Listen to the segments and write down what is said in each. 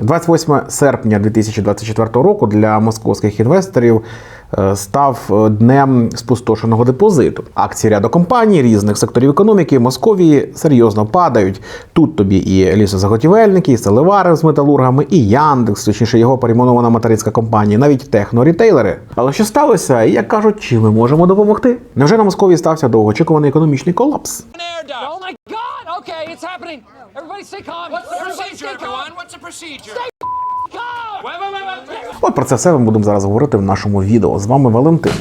28 серпня 2024 року для московських інвесторів став е, днем спустошеного депозиту. Акції ряду компаній різних секторів економіки в Московії серйозно падають. Тут тобі і лісозаготівельники, і селевари з металургами, і Яндекс, точніше його перейменована материнська компанія, навіть технорітейлери. Але що сталося? І як кажуть, чим ми можемо допомогти? Невже на Московії стався довгоочікуваний економічний колапс? Oh! Okay, it's happening. Everybody stay calm. What's the procedure, everyone? What's the procedure? Calm. От про це все ми будемо зараз говорити в нашому відео. З вами Валентин.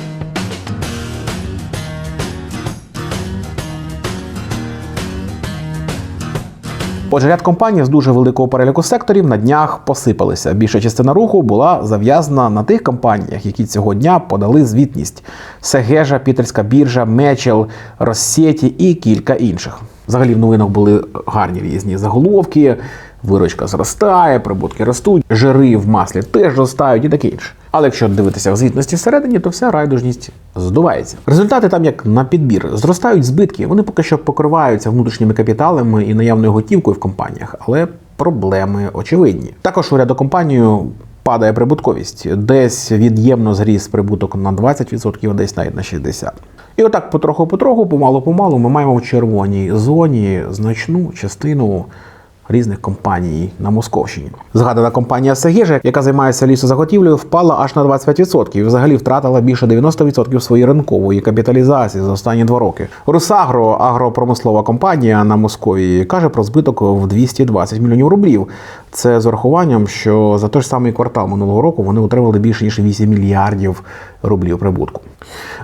Отже, ряд компаній з дуже великого переліку секторів на днях посипалися. Більша частина руху була зав'язана на тих компаніях, які цього дня подали звітність: Сегежа, Пітерська біржа, Мечел, Россеті і кілька інших. Взагалі в новинах були гарні різні заголовки. Виручка зростає, прибутки ростуть, жири в маслі теж зростають і таке інше. Але якщо дивитися в звітності всередині, то вся райдужність здувається. Результати там як на підбір зростають збитки. Вони поки що покриваються внутрішніми капіталами і наявною готівкою в компаніях, але проблеми очевидні. Також у ряду компанію падає прибутковість. Десь від'ємно зріс прибуток на 20%, а десь навіть на 60%. І отак потроху-потроху, помалу-помалу, ми маємо в червоній зоні значну частину різних компаній на Московщині. Згадана компанія Сегежа, яка займається лісозаготівлею, впала аж на 25% і взагалі втратила більше 90% своєї ринкової капіталізації за останні два роки. Русагро, агропромислова компанія на Московії, каже про збиток в 220 мільйонів рублів. Це з урахуванням, що за той ж самий квартал минулого року вони отримали більше ніж 8 мільярдів рублів прибутку.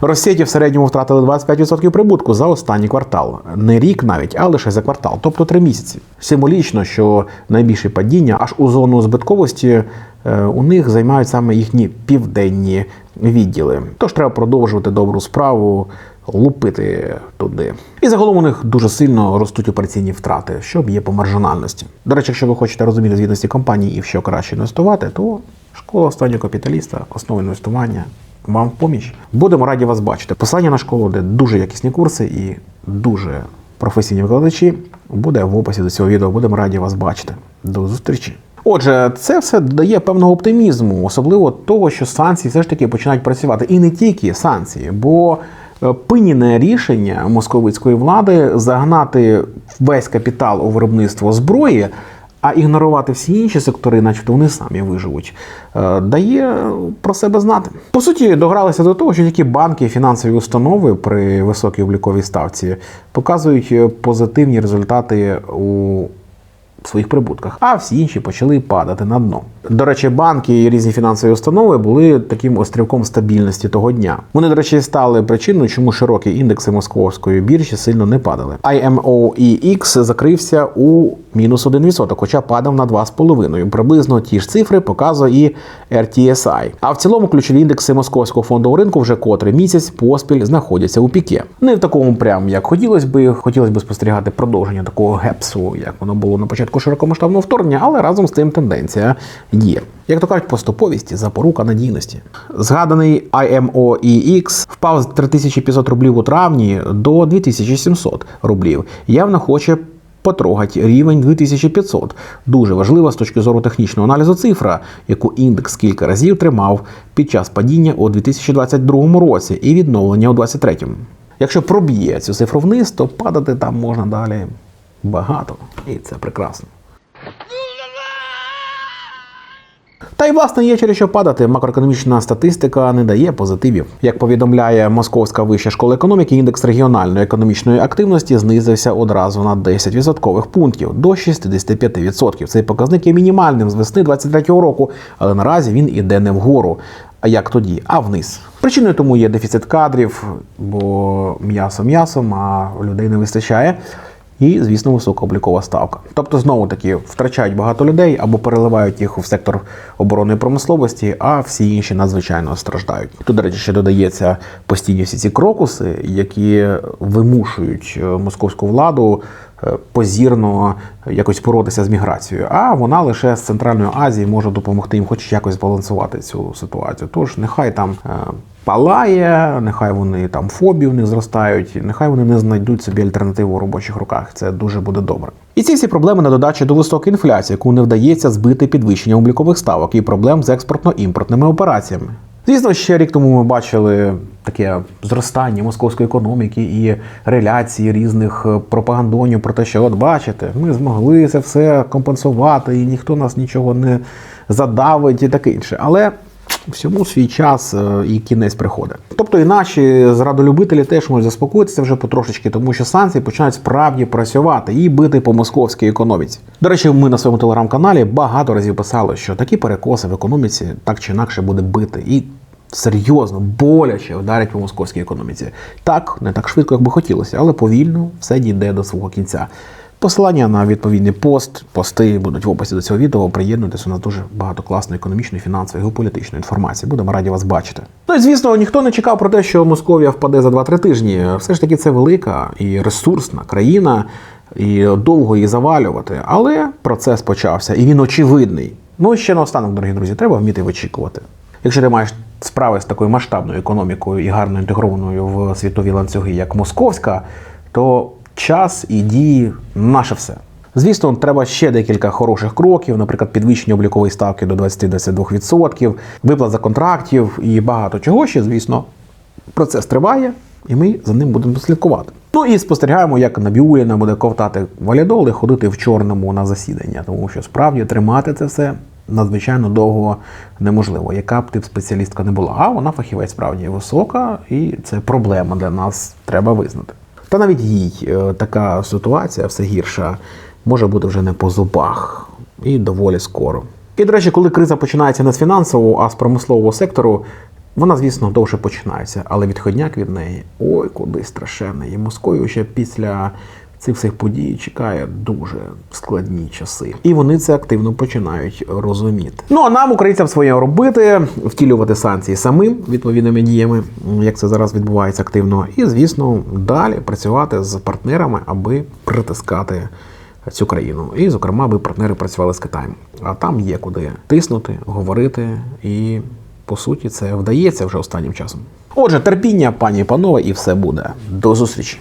Росіті в середньому втратили 25% прибутку за останній квартал. Не рік навіть, а лише за квартал, тобто три місяці. Символічно, що найбільше падіння аж у зону збитковості е, у них займають саме їхні південні відділи. Тож треба продовжувати добру справу. Лупити туди. І загалом у них дуже сильно ростуть операційні втрати, що б'є по маржинальності. До речі, якщо ви хочете розуміти звітності компанії і в що краще інвестувати, то школа останнього капіталіста, основи інвестування вам в поміч. Будемо раді вас бачити. Посилання на школу, де дуже якісні курси і дуже професійні викладачі, буде в описі до цього відео. Будемо раді вас бачити. До зустрічі. Отже, це все дає певного оптимізму, особливо того, що санкції все ж таки починають працювати. І не тільки санкції, бо е, пиніне рішення московицької влади загнати весь капітал у виробництво зброї, а ігнорувати всі інші сектори, начебто вони самі виживуть, е, дає про себе знати. По суті, догралися до того, що тільки банки і фінансові установи при високій обліковій ставці показують е, позитивні результати у своїх прибутках, а всі інші почали падати на дно. До речі, банки і різні фінансові установи були таким острівком стабільності того дня. Вони, до речі, стали причиною, чому широкі індекси московської біржі сильно не падали. IMOEX закрився у мінус 1%, хоча падав на 2,5%. Приблизно ті ж цифри показує і RTSI. А в цілому ключові індекси московського фондового ринку вже котрий місяць поспіль знаходяться у піке. Не в такому прям, як хотілося би. Хотілося б спостерігати продовження такого гепсу, як воно було на початку широкомасштабного вторгнення, але разом з тим тенденція є. Як то кажуть, поступовість запорука надійності. Згаданий IMOEX впав з 3500 рублів у травні до 2700 рублів. Явно хоче потрогати рівень 2500. Дуже важлива з точки зору технічного аналізу цифра, яку індекс кілька разів тримав під час падіння у 2022 році і відновлення у 2023. Якщо проб'є цю цифру вниз, то падати там можна далі багато. І це прекрасно. Та й власне є через що падати. Макроекономічна статистика не дає позитивів. Як повідомляє Московська вища школа економіки, індекс регіональної економічної активності знизився одразу на 10 відсоткових пунктів до 65%. Цей показник є мінімальним з весни 2023 року, але наразі він іде не вгору. А як тоді? А вниз. Причиною тому є дефіцит кадрів, бо м'ясо м'ясом, а людей не вистачає. І, звісно, високооблікова ставка. Тобто, знову таки втрачають багато людей або переливають їх в сектор оборонної промисловості, а всі інші надзвичайно страждають. Тут, до речі, ще додається постійні всі ці крокуси, які вимушують е, московську владу позірно якось боротися з міграцією, а вона лише з Центральної Азії може допомогти їм, хоч якось збалансувати цю ситуацію. Тож нехай там е, палає, нехай вони там фобії в них зростають, нехай вони не знайдуть собі альтернативу у робочих руках. Це дуже буде добре. І ці всі проблеми на додачі до високої інфляції, яку не вдається збити підвищенням облікових ставок і проблем з експортно-імпортними операціями. Звісно, ще рік тому ми бачили таке зростання московської економіки і реляції різних е, пропагандонів про те, що от бачите, ми змогли це все компенсувати, і ніхто нас нічого не задавить і таке інше. Але всьому свій час е, і кінець приходить. Тобто і наші зрадолюбителі теж можуть заспокоїтися вже потрошечки, тому що санкції починають справді працювати і бити по московській економіці. До речі, ми на своєму телеграм-каналі багато разів писали, що такі перекоси в економіці так чи інакше буде бити. І серйозно, боляче вдарять по московській економіці. Так, не так швидко, як би хотілося, але повільно все дійде до свого кінця. Посилання на відповідний пост, пости будуть в описі до цього відео. Приєднуйтесь, у нас дуже багато класної економічної, фінансової, геополітичної інформації. Будемо раді вас бачити. Ну і звісно, ніхто не чекав про те, що Московія впаде за 2-3 тижні. Все ж таки, це велика і ресурсна країна, і довго її завалювати. Але процес почався, і він очевидний. Ну і ще наостанок, дорогі друзі, треба вміти вичікувати. Якщо ти маєш справи з такою масштабною економікою і гарно інтегрованою в світові ланцюги, як московська, то час і дії наше все. Звісно, треба ще декілька хороших кроків, наприклад, підвищення облікової ставки до 20-22%, виплат контрактів і багато чого ще, звісно. Процес триває, і ми за ним будемо слідкувати. Ну і спостерігаємо, як Набіуліна буде ковтати валідол ходити в чорному на засідання, тому що справді тримати це все надзвичайно довго неможливо, яка б ти спеціалістка не була. А вона фахівець справді висока, і це проблема для нас, треба визнати. Та навіть їй е, така ситуація все гірша може бути вже не по зубах і доволі скоро. І, до речі, коли криза починається не з фінансового, а з промислового сектору, вона, звісно, довше починається, але відходняк від неї ой, куди страшенний. І Москою ще після цих всіх подій чекає дуже складні часи. І вони це активно починають розуміти. Ну а нам, українцям, своє робити, втілювати санкції самим відповідними діями, як це зараз відбувається активно, і, звісно, далі працювати з партнерами, аби притискати цю країну. І, зокрема, аби партнери працювали з Китаєм. А там є куди тиснути, говорити і. По суті, це вдається вже останнім часом. Отже, терпіння, пані і панове, і все буде. До зустрічі.